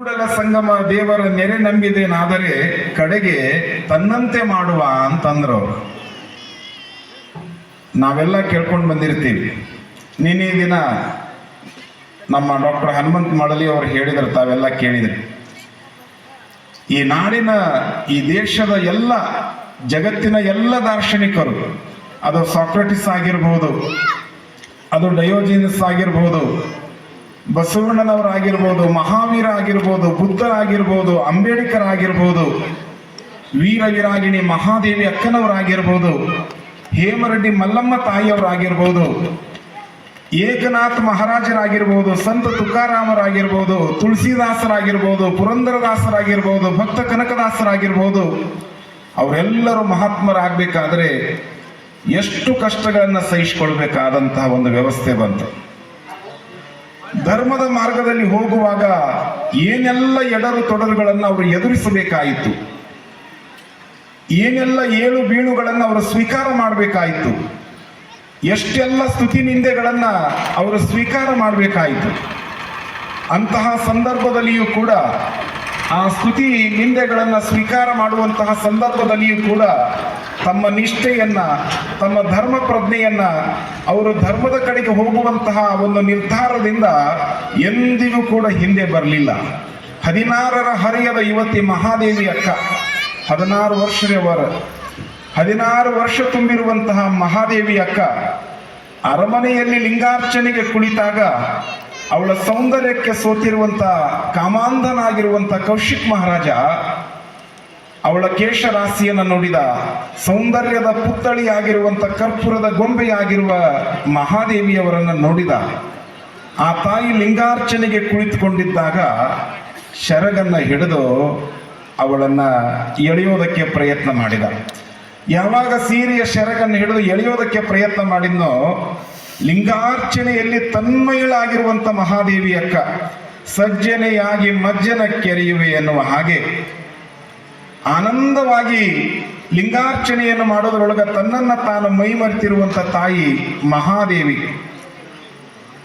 ಕೂಡಲ ಸಂಗಮ ದೇವರ ನೆರೆ ನಂಬಿದೇನಾದರೆ ಕಡೆಗೆ ತನ್ನಂತೆ ಮಾಡುವ ಅಂತಂದ್ರು. ನಾವೆಲ್ಲ ಕೇಳ್ಕೊಂಡು ಬಂದಿರ್ತೀವಿ. ನಿನ್ನೆ ದಿನ ನಮ್ಮ ಡಾಕ್ಟರ್ ಹನುಮಂತ್ ಮಳಲಿ ಅವರು ಹೇಳಿದ್ರು, ತಾವೆಲ್ಲ ಕೇಳಿದ್ರಿ. ಈ ನಾಡಿನ, ಈ ದೇಶದ ಎಲ್ಲ, ಜಗತ್ತಿನ ಎಲ್ಲ ದಾರ್ಶನಿಕರು, ಅದು ಸಾಕ್ರೆಟಿಸ್ ಆಗಿರ್ಬೋದು, ಅದು ಡಯೋಜಿನಸ್ ಆಗಿರ್ಬೋದು ಬಸವಣ್ಣನವರಾಗಿರ್ಬೋದು ಮಹಾವೀರ ಆಗಿರ್ಬೋದು ಬುದ್ಧರಾಗಿರ್ಬೋದು ಅಂಬೇಡ್ಕರ್ ಆಗಿರ್ಬೋದು ವೀರವಿರಾಗಿಣಿ ಮಹಾದೇವಿ ಅಕ್ಕನವರಾಗಿರ್ಬೋದು, ಹೇಮರೆಡ್ಡಿ ಮಲ್ಲಮ್ಮ ತಾಯಿಯವರಾಗಿರ್ಬೋದು, ಏಕನಾಥ್ ಮಹಾರಾಜರಾಗಿರ್ಬೋದು, ಸಂತ ತುಕಾರಾಮರಾಗಿರ್ಬೋದು, ತುಳಸಿದಾಸರಾಗಿರ್ಬೋದು, ಪುರಂದರದಾಸರಾಗಿರ್ಬೋದು, ಭಕ್ತ ಕನಕದಾಸರಾಗಿರ್ಬೋದು, ಅವರೆಲ್ಲರೂ ಮಹಾತ್ಮರಾಗಬೇಕಾದ್ರೆ ಎಷ್ಟು ಕಷ್ಟಗಳನ್ನು ಸಹಿಸಿಕೊಳ್ಬೇಕಾದಂತಹ ಒಂದು ವ್ಯವಸ್ಥೆ ಬಂತು. ಧರ್ಮದ ಮಾರ್ಗದಲ್ಲಿ ಹೋಗುವಾಗ ಏನೆಲ್ಲ ಎಡರು ತೊಡರುಗಳನ್ನು ಅವರು ಎದುರಿಸಬೇಕಾಯಿತು? ಏನೆಲ್ಲ ಏಳು ಬೀಳುಗಳನ್ನು ಅವರು ಸ್ವೀಕಾರ ಮಾಡಬೇಕಾಯಿತು? ಎಷ್ಟೆಲ್ಲ ಸ್ತುತಿ ನಿಂದೆಗಳನ್ನು ಅವರು ಸ್ವೀಕಾರ ಮಾಡಬೇಕಾಯಿತು? ಅಂತಹ ಸಂದರ್ಭದಲ್ಲಿಯೂ ಕೂಡ ಆ ಸ್ತುತಿ ನಿಂದೆಗಳನ್ನು ಸ್ವೀಕಾರ ಮಾಡುವಂತಹ ಸಂದರ್ಭದಲ್ಲಿಯೂ ಕೂಡ ತಮ್ಮ ನಿಷ್ಠೆಯನ್ನ, ತಮ್ಮ ಧರ್ಮ ಪ್ರಜ್ಞೆಯನ್ನು, ಅವರು ಧರ್ಮದ ಕಡೆಗೆ ಹೋಗುವಂತಹ ಒಂದು ನಿರ್ಧಾರದಿಂದ ಎಂದಿಗೂ ಕೂಡ ಹಿಂದೆ ಬರಲಿಲ್ಲ. ಹದಿನಾರರ ಹರಿಯದ ಯುವತಿ ಮಹಾದೇವಿ ಅಕ್ಕ, ಹದಿನಾರು ವರ್ಷದವರ ಹದಿನಾರು ವರ್ಷ ತುಂಬಿರುವಂತಹ ಮಹಾದೇವಿ ಅಕ್ಕ, ಅರಮನೆಯಲ್ಲಿ ಲಿಂಗಾರ್ಚನೆಗೆ ಕುಳಿತಾಗ ಅವಳ ಸೌಂದರ್ಯಕ್ಕೆ ಸೋತಿರುವಂತ ಕಾಮಾಂಧನಾಗಿರುವಂಥ ಕೌಶಿಕ್ ಮಹಾರಾಜ ಅವಳ ಕೇಶರಾಶಿಯನ್ನು ನೋಡಿದ ಸೌಂದರ್ಯದ ಪುತ್ಥಳಿಯಾಗಿರುವಂತ ಕರ್ಪೂರದ ಗೊಂಬೆಯಾಗಿರುವ ಮಹಾದೇವಿಯವರನ್ನು ನೋಡಿದ. ಆ ತಾಯಿ ಲಿಂಗಾರ್ಚನೆಗೆ ಕುಳಿತುಕೊಂಡಿದ್ದಾಗ ಶರಗನ್ನ ಹಿಡಿದು ಅವಳನ್ನ ಎಳೆಯೋದಕ್ಕೆ ಪ್ರಯತ್ನ ಮಾಡಿದ. ಯಾವಾಗ ಸೀರೆಯ ಶರಗನ್ನು ಹಿಡಿದು ಎಳೆಯೋದಕ್ಕೆ ಪ್ರಯತ್ನ ಮಾಡಿದ್ನೋ ಲಿಂಗಾರ್ಚನೆಯಲ್ಲಿ ತನ್ಮಯಳಾಗಿರುವಂತ ಮಹಾದೇವಿ ಅಕ್ಕ ಸಜ್ಜನೆಯಾಗಿ ಮಜ್ಜನ ಕೆರೆಯುವೆ ಎನ್ನುವ ಹಾಗೆ ಆನಂದವಾಗಿ ಲಿಂಗಾರ್ಚನೆಯನ್ನು ಮಾಡೋದ್ರೊಳಗ ತನ್ನನ್ನ ತಾನು ಮೈಮರೆತಿರುವಂತ ತಾಯಿ ಮಹಾದೇವಿ.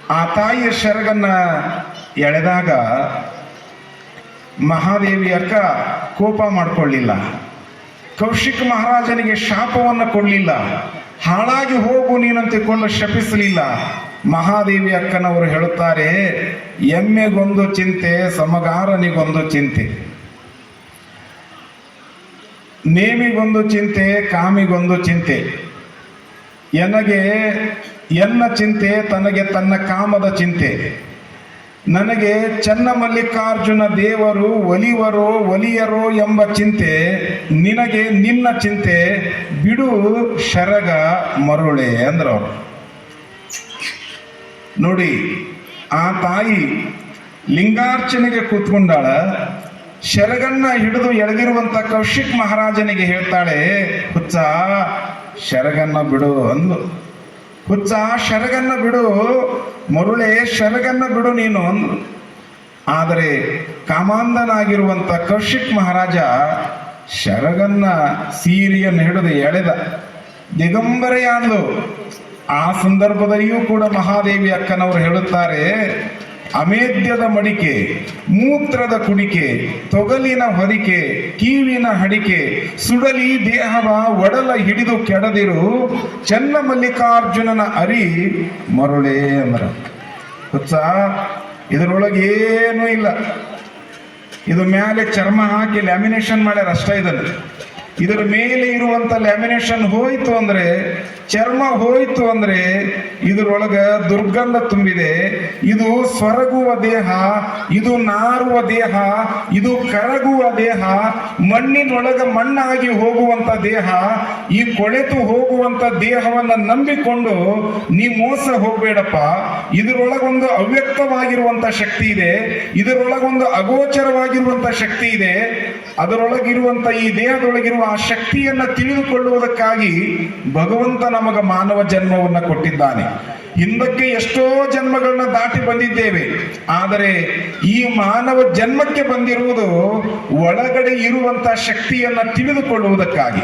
ಆ ತಾಯಿಯ ಶರಗನ್ನ ಎಳೆದಾಗ ಮಹಾದೇವಿ ಅಕ್ಕ ಕೋಪ ಮಾಡಿಕೊಳ್ಳಿಲ್ಲ. ಕೌಶಿಕ್ ಮಹಾರಾಜನಿಗೆ ಶಾಪವನ್ನು ಕೊಡಲಿಲ್ಲ. ಹಾಳಾಗಿ ಹೋಗು ನೀನಂತೆ ಕೊಂಡು ಶಪಿಸಲಿಲ್ಲ. ಮಹಾದೇವಿ ಅಕ್ಕನವರು ಹೇಳುತ್ತಾರೆ, ಎಮ್ಮೆಗೊಂದು ಚಿಂತೆ, ಸಮಗಾರನಿಗೊಂದು ಚಿಂತೆ. ನೇಮಿಗೊಂದು ಚಿಂತೆ, ಕಾಮಿಗೊಂದು ಚಿಂತೆ. ಎನಗೆ ಎನ್ನ ಚಿಂತೆ, ತನಗೆ ತನ್ನ ಕಾಮದ ಚಿಂತೆ. ನನಗೆ ಚನ್ನ ಮಲ್ಲಿಕಾರ್ಜುನ ದೇವರು ಒಲಿವರೋ, ಒಲಿಯರೋ ಎಂಬ ಚಿಂತೆ, ನಿನಗೆ ನಿನ್ನ ಚಿಂತೆ, ಬಿಡು ಶರಗ ಮರುಳೆ ಅಂದ್ರವ್ರು. ನೋಡಿ, ಆ ತಾಯಿ ಲಿಂಗಾರ್ಚನೆಗೆ ಕೂತ್ಕೊಂಡಾಳ. ಶರಗನ್ನ ಹಿಡಿದು ಎಳೆದಿರುವಂತ ಕೌಶಿಕ್ ಮಹಾರಾಜನಿಗೆ ಹೇಳ್ತಾಳೆ, ಹುಚ್ಚ, ಶರಗನ್ನ ಬಿಡು ಅಂದು ಹುಚ್ಚ, ಶರಗನ್ನ ಬಿಡು, ಮರುಳೆ, ಶರಗನ್ನ ಬಿಡು ನೀನು ಅಂದು ಆದರೆ ಕಾಮಾಂಧನಾಗಿರುವಂತ ಕೌಶಿಕ್ ಮಹಾರಾಜ ಶರಗನ್ನ ಸೀರಿಯನ್ನು ಹಿಡಿದು ಎಳೆದ. ದಿಗಂಬರೆಯಾದ್ಲು. ಆ ಸಂದರ್ಭದಲ್ಲಿಯೂ ಕೂಡ ಮಹಾದೇವಿ ಅಕ್ಕನವರು ಹೇಳುತ್ತಾರೆ ಅಮೇದ್ಯದ ಮಡಿಕೆ, ಮೂತ್ರದ ಕುಡಿಕೆ, ತೊಗಲಿನ ಹೊದಿಕೆ, ಕೀವಿನ ಹಡಿಕೆ, ಸುಡಲಿ ದೇಹವ ಒಡಲ ಹಿಡಿದು ಕೆಡದಿರು ಚೆನ್ನ ಮಲ್ಲಿಕಾರ್ಜುನನ ಅರಿ ಮರುಳೇ ಅಂದ್ರ ಹುಚ್ಚ ಇದರೊಳಗೆ ಏನೂ ಇಲ್ಲ. ಇದು ಮೇಲೆ ಚರ್ಮ ಹಾಕಿ ಲ್ಯಾಮಿನೇಷನ್ ಮಾಡ್ಯಾರ ಅಷ್ಟೇ ಇದನ್ನು. ಇದರ ಮೇಲೆ ಇರುವಂತ ಲ್ಯಾಮಿನೇಷನ್ ಹೋಯಿತು ಅಂದ್ರೆ ಚರ್ಮ ಹೋಯಿತು ಅಂದ್ರೆ ಇದರೊಳಗ ದುರ್ಗಂಧ ತುಂಬಿದೆ. ಇದು ಸ್ವರಗುವ ದೇಹ, ಇದು ನಾರುವ ದೇಹ, ಇದು ಕರಗುವ ದೇಹ, ಮಣ್ಣಿನೊಳಗ ಮಣ್ಣಾಗಿ ಹೋಗುವಂತ ದೇಹ, ಈ ಕೊಳೆತು ಹೋಗುವಂತ ದೇಹವನ್ನ ನಂಬಿಕೊಂಡು ನೀ ಮೋಸ ಹೋಗ್ಬೇಡಪ್ಪ. ಇದರೊಳಗೊಂದು ಅವ್ಯಕ್ತವಾಗಿರುವಂತ ಶಕ್ತಿ ಇದೆ, ಇದರೊಳಗೊಂದು ಅಗೋಚರವಾಗಿರುವಂತ ಶಕ್ತಿ ಇದೆ, ಅದರೊಳಗಿರುವಂತ ಈ ದೇಹದೊಳಗಿರುವ ಆ ಶಕ್ತಿಯನ್ನ ತಿಳಿದುಕೊಳ್ಳುವುದಕ್ಕಾಗಿ ಭಗವಂತ ನಮಗ ಮಾನವ ಜನ್ಮವನ್ನ ಕೊಟ್ಟಿದ್ದಾನೆ. ಹಿಂದಕ್ಕೆ ಎಷ್ಟೋ ಜನ್ಮಗಳನ್ನ ದಾಟಿ ಬಂದಿದ್ದೇವೆ. ಆದರೆ ಈ ಮಾನವ ಜನ್ಮಕ್ಕೆ ಬಂದಿರುವುದು ಒಳಗಡೆ ಇರುವಂತ ಶಕ್ತಿಯನ್ನ ತಿಳಿದುಕೊಳ್ಳುವುದಕ್ಕಾಗಿ.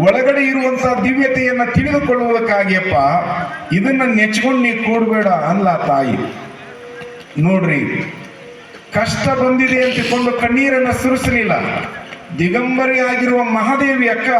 ಒಳಗಡೆ ಇರುವಂತಹ ದಿವ್ಯತೆಯನ್ನ ತಿಳಿದುಕೊಳ್ಳುವುದಕ್ಕಾಗಿಯಪ್ಪ ಇದನ್ನ ನೆಚ್ಕೊಂಡು ನೀ ಕೂಡಬೇಡ ಅಲ್ಲ ತಾಯಿ. ನೋಡ್ರಿ, ಕಷ್ಟ ಬಂದಿದೆ ಅಂತಿಕೊಂಡು ಕಣ್ಣೀರನ್ನ ಸುರಿಸಲಿಲ್ಲ. ದಿಗಂಬರಿ ಆಗಿರುವ ಮಹಾದೇವಿ ಅಕ್ಕ